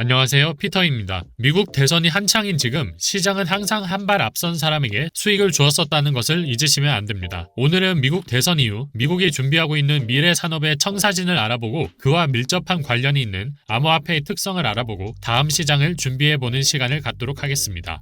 안녕하세요. 피터입니다. 미국 대선이 한창인 지금 시장은 항상 한 발 앞선 사람에게 수익을 주었었다는 것을 잊으시면 안 됩니다. 오늘은 미국 대선 이후 미국이 준비하고 있는 미래 산업의 청사진을 알아보고 그와 밀접한 관련이 있는 암호화폐의 특성을 알아보고 다음 시장을 준비해보는 시간을 갖도록 하겠습니다.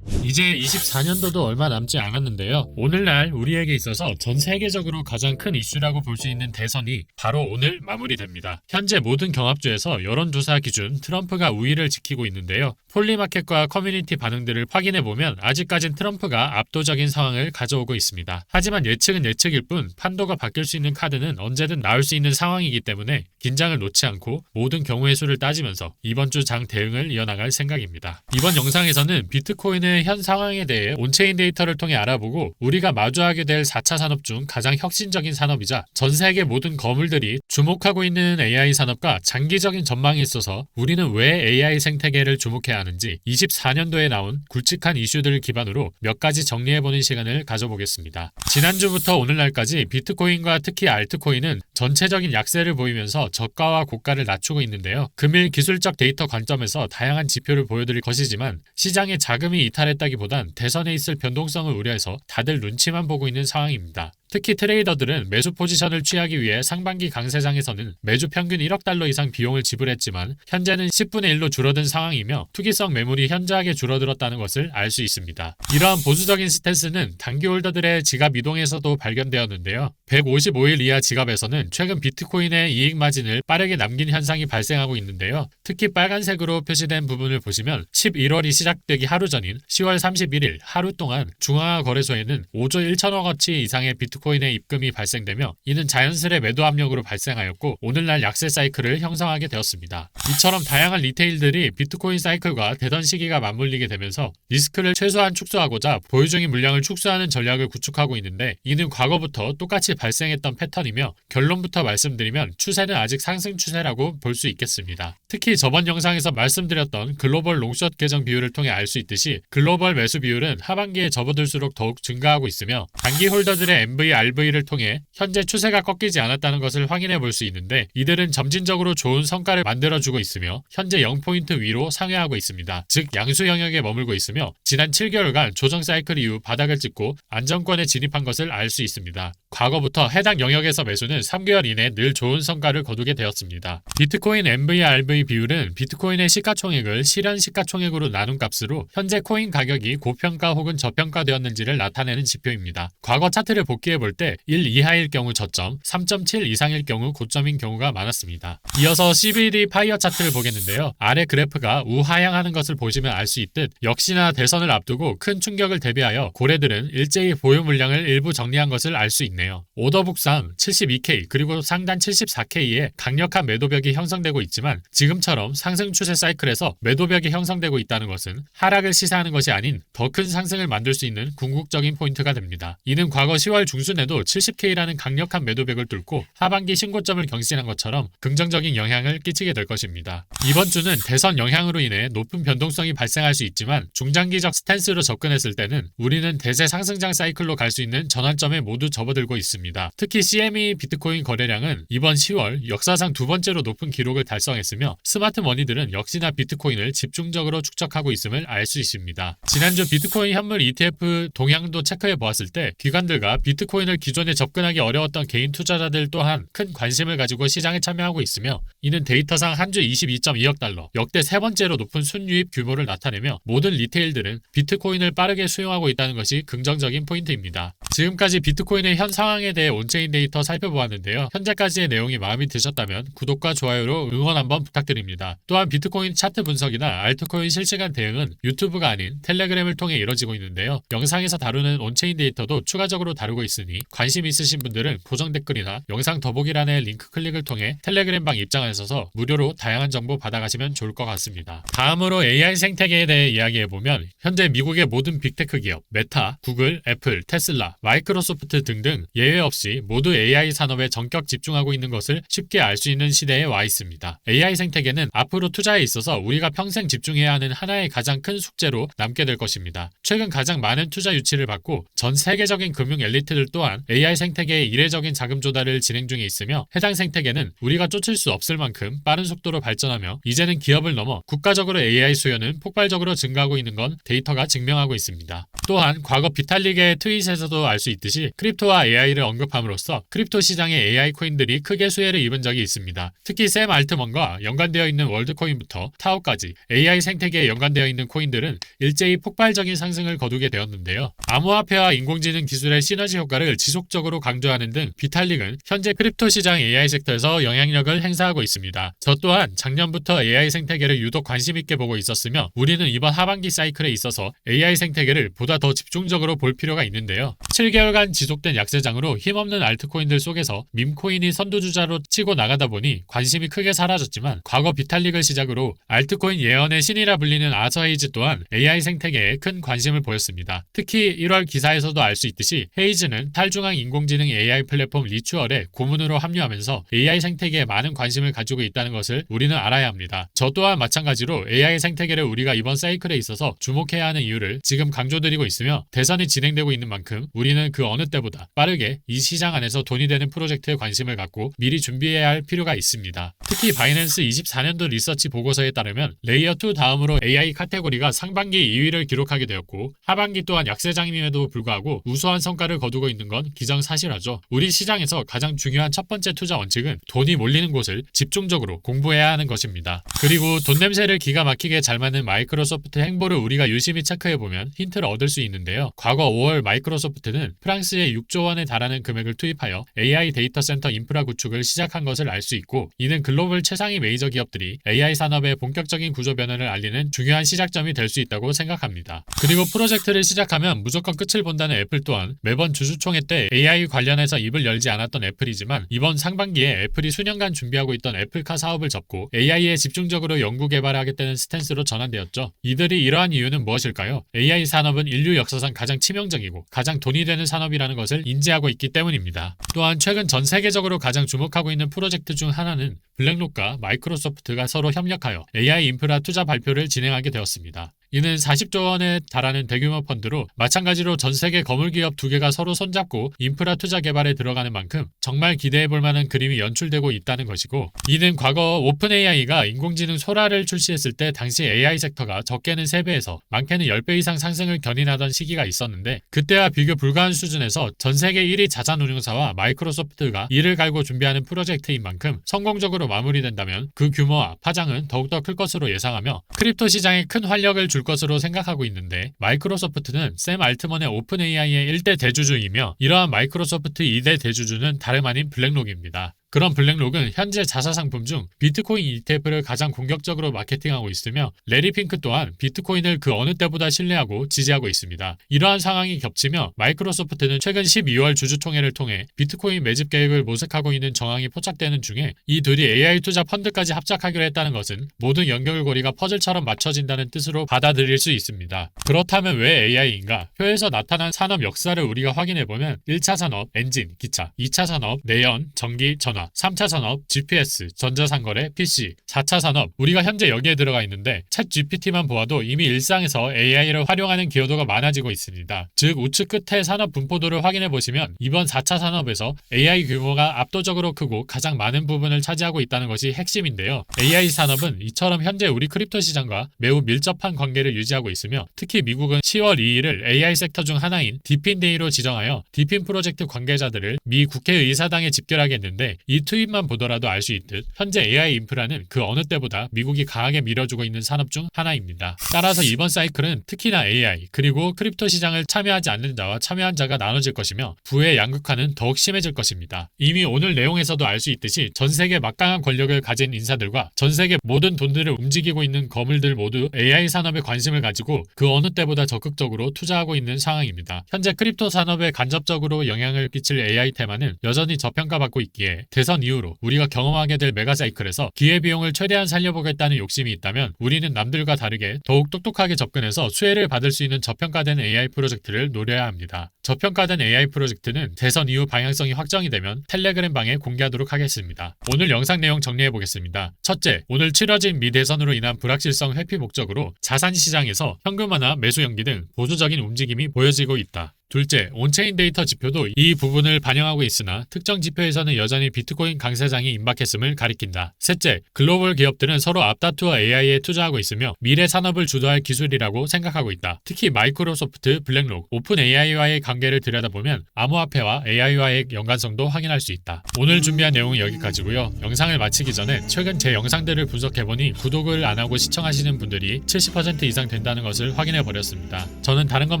이제 24년도도 얼마 남지 않았는데요. 오늘날 우리에게 있어서 전 세계적으로 가장 큰 이슈라고 볼 수 있는 대선이 바로 오늘 마무리됩니다. 현재 모든 경합주에서 여론조사 기준 트럼프가 우위를 지키고 있는데요. 폴리마켓과 커뮤니티 반응들을 확인해 보면 아직까진 트럼프가 압도적인 상황을 가져오고 있습니다. 하지만 예측은 예측일 뿐 판도가 바뀔 수 있는 카드는 언제든 나올 수 있는 상황이기 때문에 긴장을 놓지 않고 모든 경우의 수를 따지면서 이번 주 장 대응을 이어나갈 생각입니다. 이번 영상에서는 비트코인의 현 상황에 대해 온체인 데이터를 통해 알아보고 우리가 마주하게 될 4차 산업 중 가장 혁신적인 산업이자 전 세계 모든 거물들이 주목하고 있는 AI 산업과 장기적인 전망이 있어서 우리는 왜 AI 생태계를 주목해야 하는지 24년도에 나온 굵직한 이슈들을 기반으로 몇 가지 정리해보는 시간을 가져보겠습니다. 지난주부터 오늘날까지 비트코인과 특히 알트코인은 전체적인 약세를 보이면서 저가와 고가를 낮추고 있는데요. 금일 기술적 데이터 관점에서 다양한 지표를 보여드릴 것이지만 시장에 자금이 이탈했다 기보단 대선에 있을 변동성을 우려해서 다들 눈치만 보고 있는 상황입니다. 특히 트레이더들은 매수 포지션을 취하기 위해 상반기 강세장에서는 매주 평균 1억 달러 이상 비용을 지불했지만 현재는 10분의 1로 줄어든 상황이며 투기성 매물이 현저하게 줄어들었다는 것을 알 수 있습니다. 이러한 보수적인 스탠스는 단기 홀더들의 지갑 이동에서도 발견되었는데요. 155일 이하 지갑에서는 최근 비트코인의 이익 마진을 빠르게 남긴 현상이 발생하고 있는데요. 특히 빨간색으로 표시된 부분을 보시면 11월이 시작되기 하루 전인 10월 31일 하루 동안 중앙화 거래소에는 5조 1천억 어치 이상의 비트코인 의 입금이 발생되며 이는 자연스레 매도 압력으로 발생하였고 오늘날 약세 사이클을 형성하게 되었습니다. 이처럼 다양한 리테일들이 비트코인 사이클과 대던 시기가 맞물리게 되면서 리스크를 최소한 축소하고자 보유 중인 물량을 축소하는 전략을 구축하고 있는데 이는 과거부터 똑같이 발생했던 패턴이며 결론부터 말씀드리면 추세는 아직 상승 추세라고 볼 수 있겠습니다. 특히 저번 영상에서 말씀드렸던 글로벌 롱숏 계정 비율을 통해 알 수 있듯이 글로벌 매수 비율은 하반기에 접어들수록 더욱 증가하고 있으며 단기 홀더들의 MV, RV를 통해 현재 추세가 꺾이지 않았다는 것을 확인해 볼 수 있는데 이들은 점진적으로 좋은 성과를 만들어주고 있으며 현재 0포인트 위로 상회하고 있습니다. 즉 양수 영역에 머물고 있으며 지난 7개월간 조정 사이클 이후 바닥을 찍고 안정권에 진입한 것을 알 수 있습니다. 과거부터 해당 영역에서 매수는 3개월 이내 늘 좋은 성과를 거두게 되었습니다. 비트코인 MVRV 비율은 비트코인의 시가총액을 실현 시가총액으로 나눈 값으로 현재 코인 가격이 고평가 혹은 저평가되었는지를 나타내는 지표입니다. 과거 차트를 복귀해 볼 때 1 이하일 경우 저점, 3.7 이상일 경우 고점인 경우가 많았습니다. 이어서 CBD 파이어 차트를 보겠는데요. 아래 그래프가 우하향하는 것을 보시면 알 수 있듯 역시나 대선을 앞두고 큰 충격을 대비하여 고래들은 일제히 보유 물량을 일부 정리한 것을 알 수 있네요. 오더북상 72K 그리고 상단 74K에 강력한 매도벽이 형성되고 있지만 지금처럼 상승 추세 사이클에서 매도벽이 형성되고 있다는 것은 하락을 시사하는 것이 아닌 더 큰 상승을 만들 수 있는 궁극적인 포인트가 됩니다. 이는 과거 10월 중순 에도 70K라는 강력한 매도벽을 뚫고 하반기 신고점을 경신한 것처럼 긍정적인 영향을 끼치게 될 것입니다. 이번 주는 대선 영향으로 인해 높은 변동성이 발생할 수 있지만 중장기적 스탠스로 접근했을 때는 우리는 대세 상승장 사이클로 갈 수 있는 전환점에 모두 접어들고 있습니다. 특히 CME 비트코인 거래량은 이번 10월 역사상 두 번째로 높은 기록을 달성했으며 스마트 머니들은 역시나 비트코인을 집중적으로 축적하고 있음을 알 수 있습니다. 지난주 비트코인 현물 ETF 동향도 체크해 보았을 때 기관들과 비트코인 을 기존에 접근하기 어려웠던 개인 투자자들 또한 큰 관심을 가지고 시장에 참여하고 있으며 이는 데이터상 한 주 22.2억 달러, 역대 세 번째로 높은 순유입 규모를 나타내며 모든 리테일들은 비트코인을 빠르게 수용하고 있다는 것이 긍정적인 포인트입니다. 지금까지 비트코인의 현 상황에 대해 온체인 데이터 살펴보았는데요. 현재까지의 내용이 마음에 드셨다면 구독과 좋아요로 응원 한번 부탁드립니다. 또한 비트코인 차트 분석이나 알트코인 실시간 대응은 유튜브가 아닌 텔레그램을 통해 이뤄지고 있는데요. 영상에서 다루는 온체인 데이터도 추가적으로 다루고 있 으니 관심 있으신 분들은 고정 댓글이나 영상 더보기란의 링크 클릭을 통해 텔레그램 방 입장하셔서 무료로 다양한 정보 받아가시면 좋을 것 같습니다. 다음으로 AI 생태계에 대해 이야기해보면 현재 미국의 모든 빅테크 기업, 메타, 구글, 애플, 테슬라, 마이크로소프트 등등 예외 없이 모두 AI 산업에 전격 집중하고 있는 것을 쉽게 알 수 있는 시대에 와 있습니다. AI 생태계는 앞으로 투자에 있어서 우리가 평생 집중해야 하는 하나의 가장 큰 숙제로 남게 될 것입니다. 최근 가장 많은 투자 유치를 받고 전 세계적인 금융 엘리트들 또한 AI 생태계의 이례적인 자금 조달을 진행 중에 있으며 해당 생태계는 우리가 쫓을 수 없을 만큼 빠른 속도로 발전하며 이제는 기업을 넘어 국가적으로 AI 수요는 폭발적으로 증가하고 있는 건 데이터가 증명하고 있습니다. 또한 과거 비탈릭의 트윗에서도 알 수 있듯이 크립토와 AI를 언급함으로써 크립토 시장의 AI 코인들이 크게 수혜를 입은 적이 있습니다. 특히 샘 알트먼과 연관되어 있는 월드코인부터 타오까지 AI 생태계에 연관되어 있는 코인들은 일제히 폭발적인 상승을 거두게 되었는데요. 암호화폐와 인공지능 기술의 시너지 효과를 지속적으로 강조하는 등 비탈릭은 현재 크립토 시장 AI 섹터에서 영향력을 행사하고 있습니다. 저 또한 작년부터 AI 생태계를 유독 관심 있게 보고 있었으며 우리는 이번 하반기 사이클에 있어서 AI 생태계를 보다 더 집중적으로 볼 필요가 있는데요. 7개월간 지속된 약세장으로 힘없는 알트코인들 속에서 밈코인이 선두주자로 치고 나가다 보니 관심이 크게 사라졌지만 과거 비탈릭을 시작으로 알트코인 예언의 신이라 불리는 아서헤이즈 또한 AI 생태계에 큰 관심을 보였습니다. 특히 1월 기사에서도 알 수 있듯이 헤이즈는 탈중앙 인공지능 AI 플랫폼 리추얼에 고문으로 합류하면서 AI 생태계에 많은 관심을 가지고 있다는 것을 우리는 알아야 합니다. 저 또한 마찬가지로 AI 생태계를 우리가 이번 사이클에 있어서 주목해야 하는 이유를 지금 강조드리고 있으며 대선이 진행되고 있는 만큼 우리는 그 어느 때보다 빠르게 이 시장 안에서 돈이 되는 프로젝트에 관심을 갖고 미리 준비해야 할 필요가 있습니다. 특히 바이낸스 24년도 리서치 보고서에 따르면 레이어 2 다음으로 AI 카테고리가 상반기 2위를 기록하게 되었고 하반기 또한 약세장임에도 불구하고 우수한 성과를 거두고 있는 건 기정사실하죠. 우리 시장에서 가장 중요한 첫 번째 투자 원칙은 돈이 몰리는 곳을 집중적으로 공부해야 하는 것입니다. 그리고 돈 냄새를 기가 막히게 잘 맞는 마이크로소프트 행보를 우리가 유심히 체크해보면 힌트를 얻을 수 있는데요. 과거 5월 마이크로소프트는 프랑스에 6조 원에 달하는 금액을 투입하여 AI 데이터 센터 인프라 구축을 시작한 것을 알 수 있고 이는 글로벌 최상위 메이저 기업들이 AI 산업의 본격적인 구조 변화를 알리는 중요한 시작점이 될 수 있다고 생각합니다. 그리고 프로젝트를 시작하면 무조건 끝을 본다는 애플 또한 매번 주주총회 때 AI 관련해서 입을 열지 않았던 애플이지만 이번 상반기에 애플이 수년간 준비하고 있던 애플카 사업을 접고 AI에 집중적으로 연구 개발하겠다는 스탠스로 전환되었죠. 이들이 이러한 이유는 무엇일까요? AI 산업은 인류 역사상 가장 치명적이고 가장 돈이 되는 산업이라는 것을 인지하고 있기 때문입니다. 또한 최근 전 세계적으로 가장 주목하고 있는 프로젝트 중 하나는 블랙록과 마이크로소프트가 서로 협력하여 AI 인프라 투자 발표를 진행하게 되었습니다. 이는 40조 원에 달하는 대규모 펀드로 마찬가지로 전 세계 거물 기업 두 개가 서로 손잡고 인프라 투자 개발에 들어가는 만큼 정말 기대해 볼 만한 그림이 연출되고 있다는 것이고 이는 과거 오픈 AI가 인공지능 소라를 출시했을 때 당시 AI 섹터가 적게는 3배에서 많게는 10배 이상 상승을 견인하던 시기가 있었는데 그때와 비교 불가한 수준에서 전 세계 1위 자산 운용사와 마이크로소프트가 이를 갈고 준비하는 프로젝트인 만큼 성공적으로 마무리된다면 그 규모와 파장은 더욱더 클 것으로 예상하며 크립토 시장에 큰 활력을 줄 것으로 생각하고 있는데 마이크로소프트는 샘 알트먼의 오픈 AI의 1대 대주주이며 이러한 마이크로소프트 2대 대주주는 다름 아닌 블랙록입니다. 그런 블랙록은 현재 자사 상품 중 비트코인 ETF를 가장 공격적으로 마케팅하고 있으며 레리 핑크 또한 비트코인을 그 어느 때보다 신뢰하고 지지하고 있습니다. 이러한 상황이 겹치며 마이크로소프트는 최근 12월 주주총회를 통해 비트코인 매집 계획을 모색하고 있는 정황이 포착되는 중에 이 둘이 AI 투자 펀드까지 합작하기로 했다는 것은 모든 연결고리가 퍼즐처럼 맞춰진다는 뜻으로 받아들일 수 있습니다. 그렇다면 왜 AI인가? 표에서 나타난 산업 역사를 우리가 확인해보면 1차 산업, 엔진, 기차, 2차 산업, 내연, 전기, 전화, 3차 산업, GPS, 전자상거래, PC, 4차 산업, 우리가 현재 여기에 들어가 있는데 챗 GPT만 보아도 이미 일상에서 AI를 활용하는 기여도가 많아지고 있습니다. 즉 우측 끝에 산업 분포도를 확인해 보시면 이번 4차 산업에서 AI 규모가 압도적으로 크고 가장 많은 부분을 차지하고 있다는 것이 핵심인데요. AI 산업은 이처럼 현재 우리 크립토 시장과 매우 밀접한 관계를 유지하고 있으며 특히 미국은 10월 2일을 AI 섹터 중 하나인 디핀데이로 지정하여 디핀 프로젝트 관계자들을 미 국회의사당에 집결하겠는데 이 트윗만 보더라도 알 수 있듯 현재 AI 인프라는 그 어느 때보다 미국이 강하게 밀어주고 있는 산업 중 하나입니다. 따라서 이번 사이클은 특히나 AI 그리고 크립토 시장을 참여하지 않는 자와 참여한 자가 나눠질 것이며 부의 양극화는 더욱 심해질 것입니다. 이미 오늘 내용에서도 알 수 있듯이 전 세계 막강한 권력을 가진 인사들과 전 세계 모든 돈들을 움직이고 있는 거물들 모두 AI 산업에 관심을 가지고 그 어느 때보다 적극적으로 투자하고 있는 상황입니다. 현재 크립토 산업에 간접적으로 영향을 끼칠 AI 테마는 여전히 저평가받고 있기에 대선 이후로 우리가 경험하게 될 메가사이클에서 기회비용을 최대한 살려보겠다는 욕심이 있다면 우리는 남들과 다르게 더욱 똑똑하게 접근해서 수혜를 받을 수 있는 저평가된 AI 프로젝트를 노려야 합니다. 저평가된 AI 프로젝트는 대선 이후 방향성이 확정이 되면 텔레그램 방에 공개하도록 하겠습니다. 오늘 영상 내용 정리해 보겠습니다. 첫째, 오늘 치러진 미 대선으로 인한 불확실성 회피 목적으로 자산 시장에서 현금화나 매수 연기 등 보수적인 움직임이 보여지고 있다. 둘째, 온체인 데이터 지표도 이 부분을 반영하고 있으나 특정 지표에서는 여전히 비트코인 강세장이 임박했음을 가리킨다. 셋째, 글로벌 기업들은 서로 앞다투어 AI에 투자하고 있으며 미래 산업을 주도할 기술이라고 생각하고 있다. 특히 마이크로소프트, 블랙록, 오픈 AI와의 관계를 들여다보면 암호화폐와 AI와의 연관성도 확인할 수 있다. 오늘 준비한 내용은 여기까지고요. 영상을 마치기 전에 최근 제 영상들을 분석해보니 구독을 안 하고 시청하시는 분들이 70% 이상 된다는 것을 확인해 버렸습니다. 저는 다른 건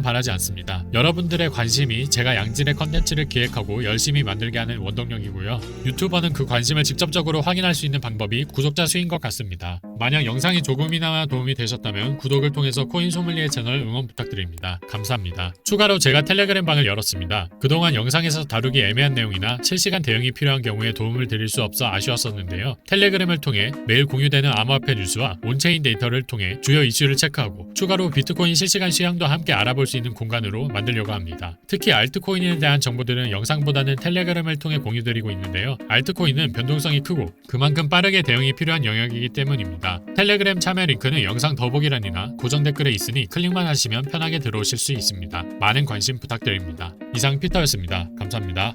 바라지 않습니다. 여러분들의 관심이 제가 양질의 컨텐츠를 기획하고 열심히 만들게 하는 원동력이고요. 유튜버는 그 관심을 직접적으로 확인할 수 있는 방법이 구독자 수인 것 같습니다. 만약 영상이 조금이나마 도움이 되셨다면 구독을 통해서 코인 소믈리에 채널 응원 부탁드립니다. 감사합니다. 추가로 제가 텔레그램 방을 열었습니다. 그동안 영상에서 다루기 애매한 내용이나 실시간 대응이 필요한 경우에 도움을 드릴 수 없어 아쉬웠었는데요. 텔레그램을 통해 매일 공유되는 암호화폐 뉴스와 온체인 데이터를 통해 주요 이슈를 체크하고 추가로 비트코인 실시간 시황도 함께 알아볼 수 있는 공간으로 만들려고 합 니다. 특히 알트코인에 대한 정보들은 영상보다는 텔레그램을 통해 공유드리고 있는데요. 알트코인은 변동성이 크고 그만큼 빠르게 대응이 필요한 영역이기 때문입니다. 텔레그램 참여 링크는 영상 더보기란이나 고정 댓글에 있으니 클릭만 하시면 편하게 들어오실 수 있습니다. 많은 관심 부탁드립니다. 이상 피터였습니다. 감사합니다.